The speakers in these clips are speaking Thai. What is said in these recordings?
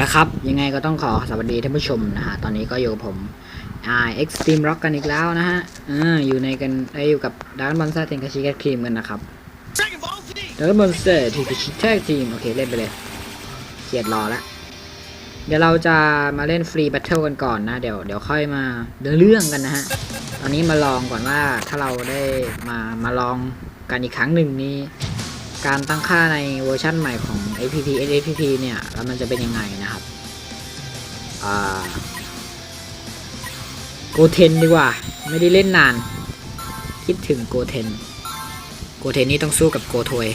ละครับ ยังไงก็ต้องขอสวัสดีท่านผู้ชมนะฮะ ตอนนี้ก็อยู่กับผมอ่า Extreme Rock กันอีกแล้วนะฮะเอออยู่ในกันเอ้ยอยู่กับดานมอนสเตอร์เทนคาชิแคทครีมกันนะครับ Dragon Ball Z! ดานมอนสเตอร์ทีคาชิแคทครีมโอเคเล่นไปเลยเกียดรอแล้วเดี๋ยวเราจะมาเล่นฟรีแบทเทิลกันก่อนนะ เดี๋ยวเดี๋ยวค่อยมาเดินเรื่องกันนะฮะ ตอนนี้มาลองก่อนว่าถ้าเราได้มามาลองกันอีกครั้งหนึ่งนี้ การตั้งค่าในเวอร์ชั่นใหม่ของ APP SAPP เนี่ย แล้วมันจะเป็นยังไงนะครับอ่าโกเทนดีกว่า ไม่ได้เล่นนาน คิดถึงโกเทน โกเทนนี่ต้องสู้กับโกทวย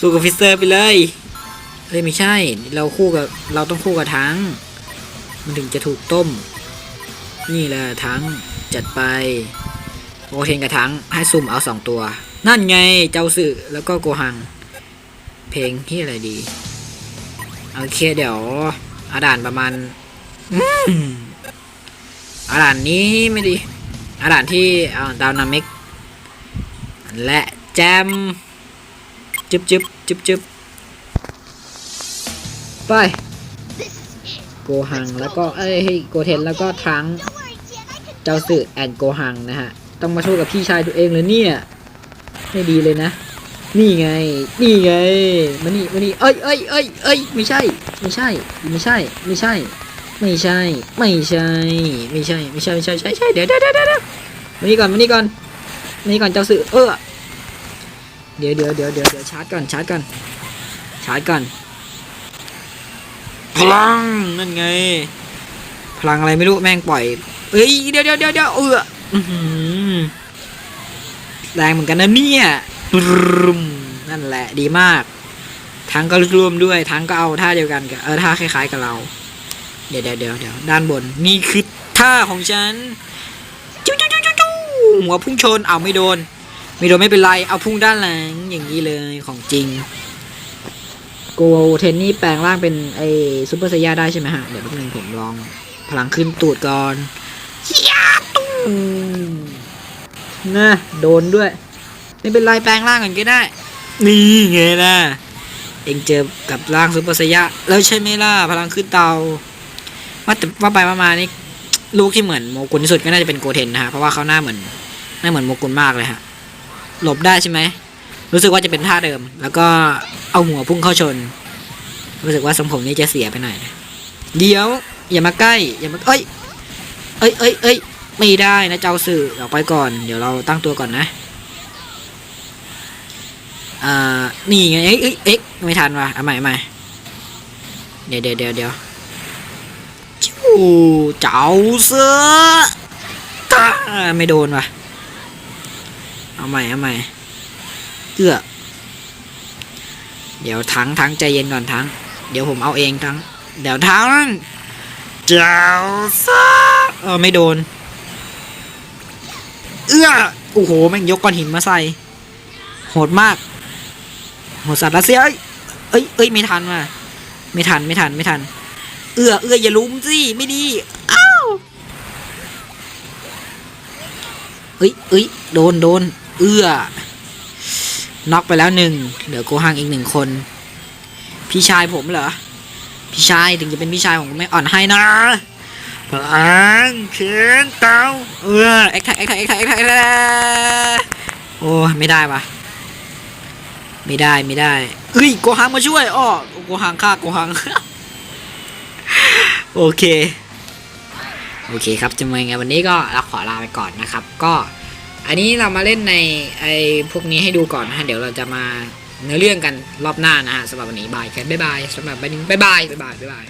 สู้กับฟิสเซอร์ไปเลย เฮ้ย ไม่ใช่ เราคู่กับ เราต้องคู่กับทั้ง มันถึงจะถูกต้ม นี่แหละทั้งจัดไป โกเทนกับทั้งให้สุ่มเอาสองตัว นั่นไงเจ้าสื่อแล้วก็โกหัง เพลงที่อะไรดี โอเคเดี๋ยวอาด่านประมาณอาด่านนี้ไม่ดีอาด่านที่อ่าดาวนามิกและแจมจึบจึบจึบจึบไปโกหังแล้วก็เอ้ยโกเทนแล้วก็ทั้งเจ้าสื่อแอนโกหังนะฮะ ต้องมาสู้กับพี่ชายตัวเองเลยเนี่ย ไม่ดีเลยนะ นี่ไง นี่ไง มานี่มานี่เอ้ยเอ้ยเอ้ยเอ้ยไม่ใช่ ไม่ใช่ ไม่ใช่ ไม่ใช่ ไม่ใช่ ไม่ใช่ ไม่ใช่ ไม่ใช่ ไม่ใช่ ใช่ใช่เดี๋ยวเดี๋ยวเดี๋ยวเดี๋ยวมานี่ก่อน มานี่ก่อน มานี่ก่อน เจ้าสื่อ เออ เดี๋ยวเดี๋ยวเดี๋ยวเดี๋ยวเดี๋ยวชาร์จก่อน ชาร์จก่อน ชาร์จก่อน พลัง นั่นไง พลังอะไรไม่รู้ แม่งปล่อย เอ้ย เดี๋ยวเดี๋ยวเดี๋ยวเดี๋ยวเอออื้อแรงเหมือนกันนะเนี่ย นั่นแหละดีมาก ทั้งก็รวมด้วย ทั้งก็เอาท่าเดียวกันกับเออท่าคล้ายๆกับเรา เดี๋ยวเดี๋ยวเดี๋ยวเดี๋ยวด้านบน นี่คือท่าของฉันจู้จู้จู้จู้จู้หัวพุ่งชนเอาไม่โดน ไม่โดนไม่เป็นไร เอาพุ่งด้านหลังอย่างนี้เลยของจริงโกเทนนี่แปลงร่างเป็นไอซูเปอร์ไซย่าได้ใช่ไหมฮะ เดี๋ยวแป๊บนึงผมลองพลังขึ้นตูดก่อนยาตุ้มนะโดนด้วย ไม่เป็นไรแปลงร่างกันก็ได้ นี่ไงล่ะ เองเจอกับร่างซุปเปอร์ไซยะ แล้วใช่ไหมล่ะ พลังขึ้นเตา ว่าแต่ว่าไปว่ามานี่ลูกที่เหมือนโมกุลที่สุดก็น่าจะเป็นโกเทนนะฮะ เพราะว่าเขาหน้าเหมือนหน้าเหมือนโมกุลมากเลยฮะ หลบได้ใช่ไหม รู้สึกว่าจะเป็นท่าเดิม แล้วก็เอาหัวพุ่งเข้าชน รู้สึกว่าสมผมนี้จะเสียไปหน่อยนะเดี๋ยว อย่ามาใกล้ อย่ามาเอ้ย เอ้ยเอ้ยเอ้ยไม่ได้นะเจ้าสื่อออกไปก่อน เดี๋ยวเราตั้งตัวก่อนนะ อ่า นี่ไง เอ้ยเอ๊ะไม่ทันว่ะเอาใหม่เอาใหม่เดี๋ยวเดี๋ยวเดี๋ยวเดี๋ยวจู้เจ้าเสือตาไม่โดนว่ะ เอาใหม่เอาใหม่เอื้อเดี๋ยวทั้งทั้งใจเย็นก่อนทั้ง เดี๋ยวผมเอาเองทั้ง เดี๋ยวทั้ง เจ้าเสือเออไม่โดน เอื้อโอ้โห แม่งยกก้อนหินมาใส่ โหดมาก หสัตว์รัสเซียเอ้ยเอ้ยเอ้ยไม่ทันว่ะไม่ทันไม่ทันไม่ทัน เอื้อเอื้ออย่าลุ้มสิไม่ดีอ้าวเอ้ยเอ้ยโดนโดนเอื้อน็อกไปแล้วหนึ่งเหลือโกฮังอีกหนึ่งคน พี่ชายผมเหรอพี่ชายถึงจะเป็นพี่ชายผมก็ไม่อ่อนให้นะพลังเขียนเตาเออเอ็กแท็กเอ็กแท็กเอ็กแท็กเอ็กแท็กโอ้ไม่ได้ปะ ไม่ได้ไม่ได้เอ้ยโกหังมาช่วยอ้อโกหังฆ่าโกหัง โอเค โอเคครับจะมาไงวันนี้ก็เราขอลาไปก่อนนะครับ ก็อันนี้เรามาเล่นในไอ้พวกนี้ให้ดูก่อนนะฮะเดี๋ยวเราจะมาเนื้อเรื่องกันรอบหน้านะฮะสำหรับวันนี้บายครับบ๊ายบายสำหรับวันนี้บ๊ายบายบ๊ายบายบ๊ายบาย